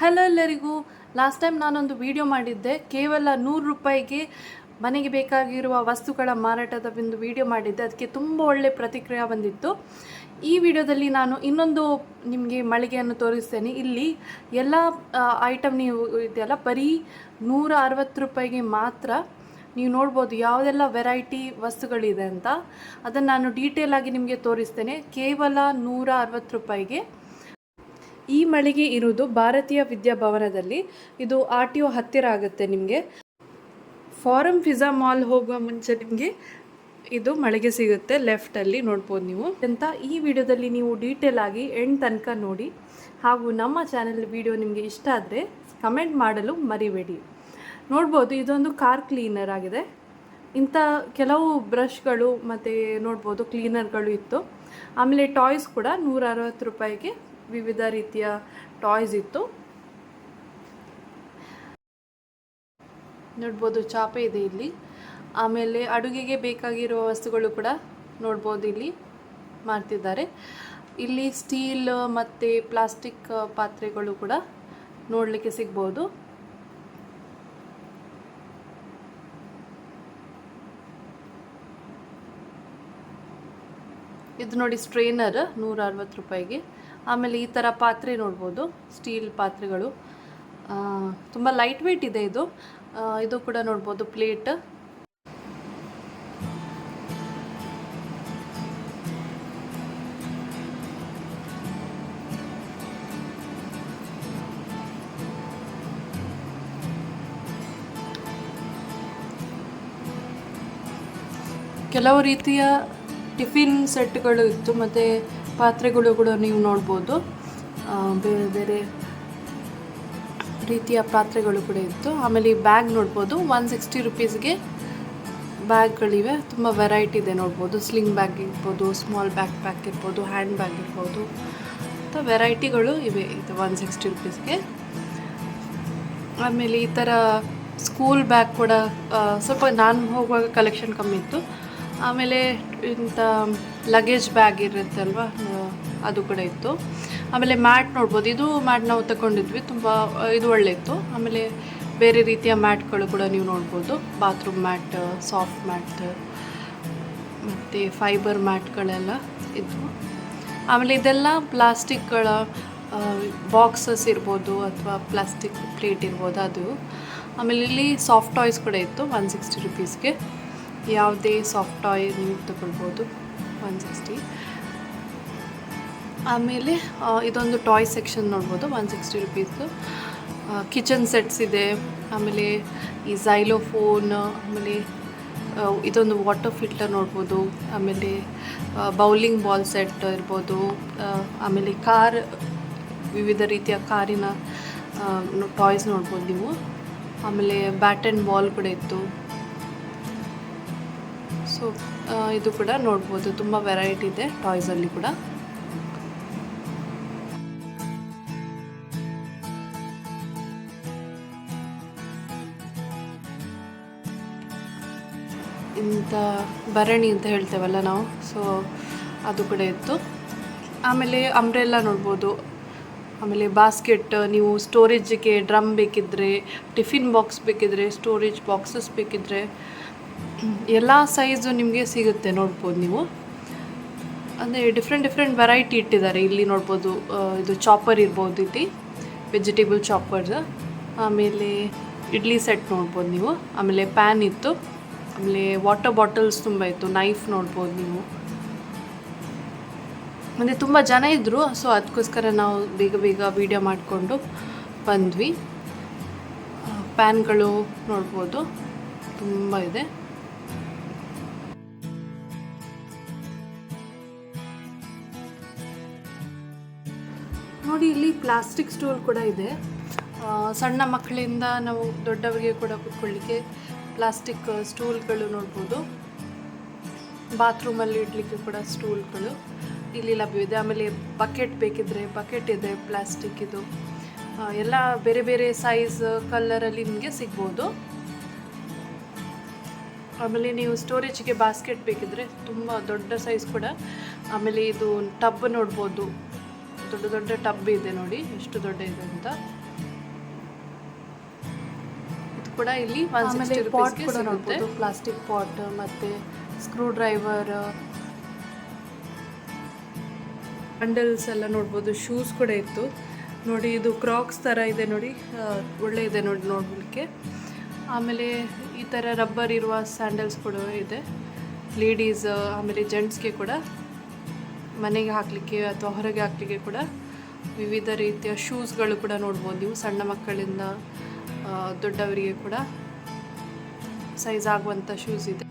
Hello ಎಲ್ಲರಿಗೂ. Last time ನಾನೊಂದು video ಮಾಡಿದ್ದೆ. ಕೇವಲ ನೂರು ರೂಪಾಯಿಗೆ ಮನೆಗೆ ಬೇಕಾಗಿರುವ ವಸ್ತುಗಳ ಮಾರಾಟದ ಒಂದು ವಿಡಿಯೋ ಮಾಡಿದ್ದೆ. ಅದಕ್ಕೆ ತುಂಬ ಒಳ್ಳೆ ಪ್ರತಿಕ್ರಿಯೆ ಬಂದಿತ್ತು. ಈ ವಿಡಿಯೋದಲ್ಲಿ ನಾನು ಇನ್ನೊಂದು ನಿಮಗೆ ಮಳಿಗೆಯನ್ನು ತೋರಿಸ್ತೇನೆ. ಇಲ್ಲಿ ಎಲ್ಲ ಐಟಮ್ ನೀವು ಇದೆಯಲ್ಲ, ಬರೀ ನೂರ ಅರವತ್ತು ರೂಪಾಯಿಗೆ ಮಾತ್ರ ನೀವು ನೋಡ್ಬೋದು ಯಾವುದೆಲ್ಲ ವೆರೈಟಿ ವಸ್ತುಗಳಿದೆ ಅಂತ. ಅದನ್ನು ನಾನು ಡೀಟೇಲಾಗಿ ನಿಮಗೆ ತೋರಿಸ್ತೇನೆ. ಕೇವಲ ನೂರ ಅರವತ್ತು ರೂಪಾಯಿಗೆ. ಈ ಮಳಿಗೆ ಇರುವುದು ಭಾರತೀಯ ವಿದ್ಯಾಭವನದಲ್ಲಿ. ಇದು ಆರ್ ಟಿ ಒ ಹತ್ತಿರ ಆಗುತ್ತೆ ನಿಮಗೆ. ಫಾರಮ್ ಫಿಝಾ ಮಾಲ್ ಹೋಗುವ ಮುಂಚೆ ನಿಮಗೆ ಇದು ಮಳಿಗೆ ಸಿಗುತ್ತೆ ಲೆಫ್ಟಲ್ಲಿ ನೋಡ್ಬೋದು ನೀವು. ಅಂತ ಈ ವಿಡಿಯೋದಲ್ಲಿ ನೀವು ಡೀಟೇಲ್ ಆಗಿ ಎಂಡ್ ತನಕ ನೋಡಿ. ಹಾಗೂ ನಮ್ಮ ಚಾನೆಲ್ ವಿಡಿಯೋ ನಿಮಗೆ ಇಷ್ಟ ಆದರೆ ಕಮೆಂಟ್ ಮಾಡಲು ಮರಿಬೇಡಿ. ನೋಡ್ಬೋದು, ಇದೊಂದು ಕಾರ್ ಕ್ಲೀನರ್ ಆಗಿದೆ. ಇಂಥ ಕೆಲವು ಬ್ರಷ್ಗಳು ಮತ್ತು ನೋಡ್ಬೋದು, ಕ್ಲೀನರ್ಗಳು ಇತ್ತು. ಆಮೇಲೆ ಟಾಯ್ಸ್ ಕೂಡ ನೂರ ಅರವತ್ತು ರೂಪಾಯಿಗೆ ವಿವಿಧ ರೀತಿಯ ಟಾಯ್ಸ್ ಇತ್ತು. ನೋಡ್ಬೋದು ಚಾಪೆ ಇದೆ ಇಲ್ಲಿ. ಆಮೇಲೆ ಅಡುಗೆಗೆ ಬೇಕಾಗಿರುವ ವಸ್ತುಗಳು ಕೂಡ ನೋಡ್ಬೋದು ಇಲ್ಲಿ ಮಾಡ್ತಿದ್ದಾರೆ. ಇಲ್ಲಿ ಸ್ಟೀಲ್ ಮತ್ತು ಪ್ಲಾಸ್ಟಿಕ್ ಪಾತ್ರೆಗಳು ಕೂಡ ನೋಡಲಿಕ್ಕೆ ಸಿಗ್ಬೋದು. ಇದು ನೋಡಿ ಸ್ಟ್ರೈನರ್ ನೂರ ಅರವತ್ತು ರೂಪಾಯಿಗೆ. ಆಮೇಲೆ ಈ ಥರ ಪಾತ್ರೆ ನೋಡ್ಬೋದು, ಸ್ಟೀಲ್ ಪಾತ್ರೆಗಳು. ತುಂಬ ಲೈಟ್ ವೆಯ್ಟ್ ಇದೆ. ಇದು ಇದು ಕೂಡ ನೋಡ್ಬೋದು ಪ್ಲೇಟ್ ಕೆಲವು ರೀತಿಯ ಟಿಫಿನ್ ಸೆಟ್ಗಳು ಇತ್ತು, ಮತ್ತು ಪಾತ್ರೆಗಳು ಕೂಡ ನೀವು ನೋಡ್ಬೋದು. ಬೇರೆ ಬೇರೆ ರೀತಿಯ ಪಾತ್ರೆಗಳು ಕೂಡ ಇತ್ತು. ಆಮೇಲೆ ಈ ಬ್ಯಾಗ್ ನೋಡ್ಬೋದು. ಒನ್ ಸಿಕ್ಸ್ಟಿ ರುಪೀಸ್ಗೆ ಬ್ಯಾಗ್ಗಳಿವೆ. ತುಂಬ ವೆರೈಟಿ ಇದೆ ನೋಡ್ಬೋದು. ಸ್ಲಿಂಗ್ ಬ್ಯಾಗ್ ಇರ್ಬೋದು, ಸ್ಮಾಲ್ ಬ್ಯಾಗ್ ಪ್ಯಾಕ್ ಇರ್ಬೋದು, ಹ್ಯಾಂಡ್ ಬ್ಯಾಗ್ ಇರ್ಬೋದು. ಅಂತ ವೆರೈಟಿಗಳು ಇವೆ ಇದು ಒನ್ ಸಿಕ್ಸ್ಟಿ ರುಪೀಸ್ಗೆ. ಆಮೇಲೆ ಈ ಥರ ಸ್ಕೂಲ್ ಬ್ಯಾಗ್ ಕೂಡ ಸ್ವಲ್ಪ ನಾನು ಹೋಗುವಾಗ ಕಲೆಕ್ಷನ್ ಕಮ್ಮಿ ಇತ್ತು. ಆಮೇಲೆ ಇಂಥ ಲಗೇಜ್ ಬ್ಯಾಗ್ ಇರುತ್ತಲ್ವಾ? ಅದು ಕೂಡ ಇತ್ತು. ಆಮೇಲೆ ಮ್ಯಾಟ್ ನೋಡ್ಬೋದು. ಇದು ಮ್ಯಾಟ್ ನಾವು ತಗೊಂಡಿದ್ವಿ. ತುಂಬ, ಇದು ಒಳ್ಳೆ ಇತ್ತು ಆಮೇಲೆ ಬೇರೆ ರೀತಿಯ ಮ್ಯಾಟ್ಗಳು ಕೂಡ ನೀವು ನೋಡ್ಬೋದು. ಬಾತ್ರೂಮ್ ಮ್ಯಾಟ್ ಸಾಫ್ಟ್ ಮ್ಯಾಟ್ ಮತ್ತು ಫೈಬರ್ ಮ್ಯಾಟ್ಗಳೆಲ್ಲ ಇದ್ವು. ಆಮೇಲೆ ಇದೆಲ್ಲ ಪ್ಲಾಸ್ಟಿಕ್ಗಳ ಬಾಕ್ಸಸ್ ಇರ್ಬೋದು ಅಥವಾ ಪ್ಲಾಸ್ಟಿಕ್ ಪ್ಲೇಟ್ ಇರ್ಬೋದು ಅದು. ಆಮೇಲೆ ಇಲ್ಲಿ ಸಾಫ್ಟ್ ಟಾಯ್ಸ್ ಕೂಡ ಇತ್ತು ಒನ್ ಸಿಕ್ಸ್ಟಿ ರುಪೀಸ್ಗೆ ಯಾವುದೇ ಸಾಫ್ಟ್ ಟಾಯ್ ನೀವು ತಗೊಳ್ಬೋದು. ಒನ್ ಸಿಕ್ಸ್ಟಿ ಆಮೇಲೆ ಇದೊಂದು ಟಾಯ್ ಸೆಕ್ಷನ್ ನೋಡ್ಬೋದು one sixty rupees kitchen sets ಇದೆ. ಆಮೇಲೆ ಈ ಝೈಲೋಫೋನ್ ಆಮೇಲೆ ಇದೊಂದು ವಾಟರ್ ಫಿಲ್ಟರ್ ನೋಡ್ಬೋದು. ಆಮೇಲೆ ಬೌಲಿಂಗ್ ಬಾಲ್ ಸೆಟ್ ಇರ್ಬೋದು. ಆಮೇಲೆ ಕಾರ್ ವಿವಿಧ ರೀತಿಯ ಕಾರಿನ ಟಾಯ್ಸ್ ನೋಡ್ಬೋದು ನೀವು. ಆಮೇಲೆ ಬ್ಯಾಟ್ ಆ್ಯಂಡ್ ಬಾಲ್ ಕೂಡ ಇತ್ತು. ಸೊ ಇದು ಕೂಡ ನೋಡ್ಬೋದು. ತುಂಬ ವೆರೈಟಿ ಇದೆ ಟಾಯ್ಸಲ್ಲಿ ಕೂಡ. ಇಂಥ ಭರಣಿ ಅಂತ ಹೇಳ್ತೇವಲ್ಲ ನಾವು. ಸೊ ಅದು ಕೂಡ ಇತ್ತು. ಆಮೇಲೆ ಅಂಬ್ರೆಲ್ಲ ನೋಡ್ಬೋದು. ಆಮೇಲೆ ಬಾಸ್ಕೆಟ್ ನೀವು ಸ್ಟೋರೇಜಿಗೆ ಡ್ರಮ್ ಬೇಕಿದ್ದರೆ ಟಿಫಿನ್ ಬಾಕ್ಸ್ ಬೇಕಿದ್ರೆ ಸ್ಟೋರೇಜ್ ಬಾಕ್ಸಸ್ ಬೇಕಿದ್ದರೆ ಎಲ್ಲ ಸೈಜು ನಿಮಗೆ ಸಿಗುತ್ತೆ ನೋಡ್ಬೋದು ನೀವು. ಅಂದರೆ ಡಿಫ್ರೆಂಟ್ ಡಿಫ್ರೆಂಟ್ ವೆರೈಟಿ ಇಟ್ಟಿದ್ದಾರೆ. ಇಲ್ಲಿ ನೋಡ್ಬೋದು ಇದು ಚಾಪರ್ ಇರ್ಬೋದು ಇಲ್ಲಿ ವೆಜಿಟೇಬಲ್ ಚಾಪರ್ಸ್ ಆಮೇಲೆ ಇಡ್ಲಿ ಸೆಟ್ ನೋಡ್ಬೋದು ನೀವು. ಆಮೇಲೆ ಪ್ಯಾನ್ ಇತ್ತು. ಆಮೇಲೆ ವಾಟರ್ ಬಾಟಲ್ಸ್ ತುಂಬ ಇತ್ತು. ನೈಫ್ ನೋಡ್ಬೋದು ನೀವು. ಮತ್ತು ತುಂಬ ಜನ ಇದ್ದರು ಸೊ ಅದಕ್ಕೋಸ್ಕರ ನಾವು ಬೇಗ ಬೇಗ ವೀಡಿಯೋ ಮಾಡಿಕೊಂಡು ಬಂದ್ವಿ. ಪ್ಯಾನ್ಗಳು ನೋಡ್ಬೋದು. ತುಂಬ ಇದೆ. ನೋಡಿ, ಇಲ್ಲಿ ಪ್ಲಾಸ್ಟಿಕ್ ಸ್ಟೂಲ್ ಕೂಡ ಇದೆ. ಸಣ್ಣ ಮಕ್ಕಳಿಂದ ನಾವು ದೊಡ್ಡವರಿಗೆ ಕೂಡ ಕೂತ್ಕೊಳ್ಳಿಕ್ಕೆ ಪ್ಲಾಸ್ಟಿಕ್ ಸ್ಟೂಲ್ಗಳು ನೋಡ್ಬೋದು. ಬಾತ್ರೂಮಲ್ಲಿ ಇಡಲಿಕ್ಕೆ ಕೂಡ ಸ್ಟೂಲ್ಗಳು ಇಲ್ಲಿ ಲಭ್ಯವಿದೆ. ಆಮೇಲೆ ಬಕೆಟ್ ಬೇಕಿದ್ರೆ ಬಕೆಟ್ ಇದೆ, ಪ್ಲಾಸ್ಟಿಕ್ ಇದು. ಎಲ್ಲ ಬೇರೆ ಬೇರೆ ಸೈಜ್, ಕಲ್ಲರಲ್ಲಿ ನಿಮಗೆ ಸಿಗ್ಬೋದು. ಆಮೇಲೆ ನೀವು ಸ್ಟೋರೇಜ್ಗೆ ಬಾಸ್ಕೆಟ್ ಬೇಕಿದ್ರೆ ತುಂಬ ದೊಡ್ಡ ಸೈಜ್ ಕೂಡ. ಆಮೇಲೆ ಇದು ಟಬ್ ನೋಡ್ಬೋದು. ದೊಡ್ಡ ದೊಡ್ಡ ಟಬ್ ಇದೆ ನೋಡಿ ಎಷ್ಟು ದೊಡ್ಡ ಇದೆ ಅಂತ. ಇದು ಕೂಡ ಇಲ್ಲಿ ಪಾಟ್ ಕೂಡ ನೋಡ್ಬೋದು ಪ್ಲಾಸ್ಟಿಕ್ ಪಾಟ್ ಮತ್ತೆ ಸ್ಕ್ರೂ ಡ್ರೈವರ್ ಬಂಡಲ್ಸ್ ಎಲ್ಲ ನೋಡ್ಬೋದು ಶೂಸ್ ಕೂಡ ಇತ್ತು. ನೋಡಿ ಇದು ಕ್ರಾಕ್ಸ್ ಥರ ಇದೆ ನೋಡಿ ಒಳ್ಳೆ ಇದೆ ನೋಡಿ ನೋಡಲಿಕ್ಕೆ. ಆಮೇಲೆ ಈ ಥರ ರಬ್ಬರ್ ಇರುವ ಸ್ಯಾಂಡಲ್ಸ್ ಕೂಡ ಇದೆ. ಲೇಡೀಸ್ ಆಮೇಲೆ ಜೆಂಟ್ಸ್ಗೆ ಕೂಡ ಮನೆಗೆ ಹಾಕಲಿಕ್ಕೆ ಅಥವಾ ಹೊರಗೆ ಹಾಕಲಿಕ್ಕೆ ಕೂಡ ವಿವಿಧ ರೀತಿಯ ಶೂಸ್ಗಳು ಕೂಡ ನೋಡ್ಬೋದು ನೀವು. ಸಣ್ಣ ಮಕ್ಕಳಿಂದ ದೊಡ್ಡವರಿಗೆ ಕೂಡ ಸೈಜ್ ಆಗುವಂಥ ಶೂಸ್ ಇದೆ.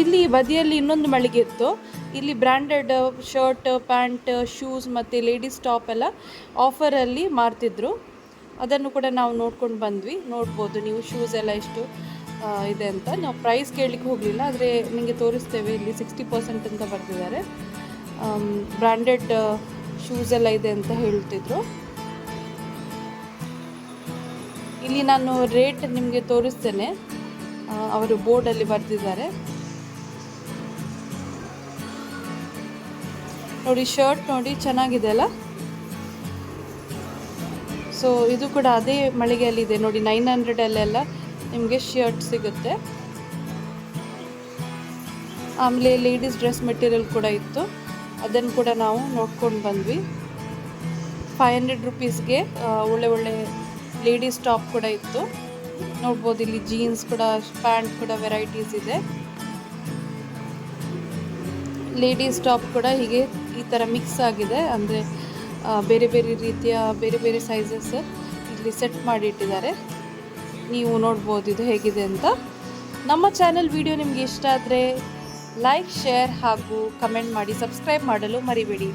ಇಲ್ಲಿ ಬದಿಯಲ್ಲಿ ಇನ್ನೊಂದು ಮಳಿಗೆ ಇತ್ತು. ಇಲ್ಲಿ ಬ್ರ್ಯಾಂಡೆಡ್ ಶರ್ಟ್ ಪ್ಯಾಂಟ್ ಶೂಸ್ ಮತ್ತು ಲೇಡೀಸ್ ಟಾಪ್ ಎಲ್ಲ ಆಫರಲ್ಲಿ ಮಾರ್ತಿದ್ರು. ಅದನ್ನು ಕೂಡ ನಾವು ನೋಡ್ಕೊಂಡು ಬಂದ್ವಿ. ನೋಡ್ಬೋದು ನೀವು ಶೂಸ್ ಎಲ್ಲ ಎಷ್ಟು ಇದೆ ಅಂತ. ನಾವು ಪ್ರೈಸ್ ಕೇಳಲಿಕ್ಕೆ ಹೋಗಲಿಲ್ಲ, ಆದರೆ ನಿಮಗೆ ತೋರಿಸ್ತೇವೆ. ಇಲ್ಲಿ ಸಿಕ್ಸ್ಟಿ ಪರ್ಸೆಂಟ್ ಅಂತ ಬರ್ತಿದ್ದಾರೆ ಬ್ರ್ಯಾಂಡೆಡ್ ಶೂಸ್ ಎಲ್ಲ ಇದೆ ಅಂತ ಹೇಳ್ತಿದ್ರು. ಇಲ್ಲಿ ನಾನು ರೇಟ್ ನಿಮಗೆ ತೋರಿಸ್ತೇನೆ. ಅವರು ಬೋರ್ಡಲ್ಲಿ ಬರೆದಿದ್ದಾರೆ. ನೋಡಿ ಶರ್ಟ್ ನೋಡಿ ಚೆನ್ನಾಗಿದೆ ಅಲ್ಲ? ಸೊ ಇದು ಕೂಡ ಅದೇ ಮಳಿಗೆಯಲ್ಲಿದೆ ನೋಡಿ ನೈನ್ ಹಂಡ್ರೆಡಲ್ಲೆಲ್ಲ ನಿಮಗೆ ಶರ್ಟ್ ಸಿಗುತ್ತೆ. ಆಮೇಲೆ ಲೇಡೀಸ್ ಡ್ರೆಸ್ ಮೆಟೀರಿಯಲ್ ಕೂಡ ಇತ್ತು. ಅದನ್ನು ಕೂಡ ನಾವು ನೋಡ್ಕೊಂಡು ಬಂದ್ವಿ. ಫೈವ್ ಹಂಡ್ರೆಡ್ ರುಪೀಸ್ಗೆ ಒಳ್ಳೆ ಒಳ್ಳೆ ಲೇಡೀಸ್ ಟಾಪ್ ಕೂಡ ಇತ್ತು. ನೋಡ್ಬೋದು ಇಲ್ಲಿ ಜೀನ್ಸ್ ಕೂಡ ಪ್ಯಾಂಟ್ ಕೂಡ ವೆರೈಟೀಸ್ ಇದೆ. ಲೇಡೀಸ್ ಟಾಪ್ ಕೂಡ ಹೀಗೆ ಥರ ಮಿಕ್ಸ್ ಆಗಿದೆ. ಅಂದರೆ ಬೇರೆ ಬೇರೆ ರೀತಿಯ ಬೇರೆ ಬೇರೆ ಸೈಜಸ್ ಇಲ್ಲಿ ಸೆಟ್ ಮಾಡಿಟ್ಟಿದ್ದಾರೆ. ನೀವು ನೋಡ್ಬೋದು ಇದು ಹೇಗಿದೆ ಅಂತ. ನಮ್ಮ ಚಾನಲ್ ವಿಡಿಯೋ ನಿಮಗೆ ಇಷ್ಟ ಆದರೆ ಲೈಕ್ ಶೇರ್ ಹಾಗೂ ಕಮೆಂಟ್ ಮಾಡಿ ಸಬ್ಸ್ಕ್ರೈಬ್ ಮಾಡಲು ಮರಿಬೇಡಿ.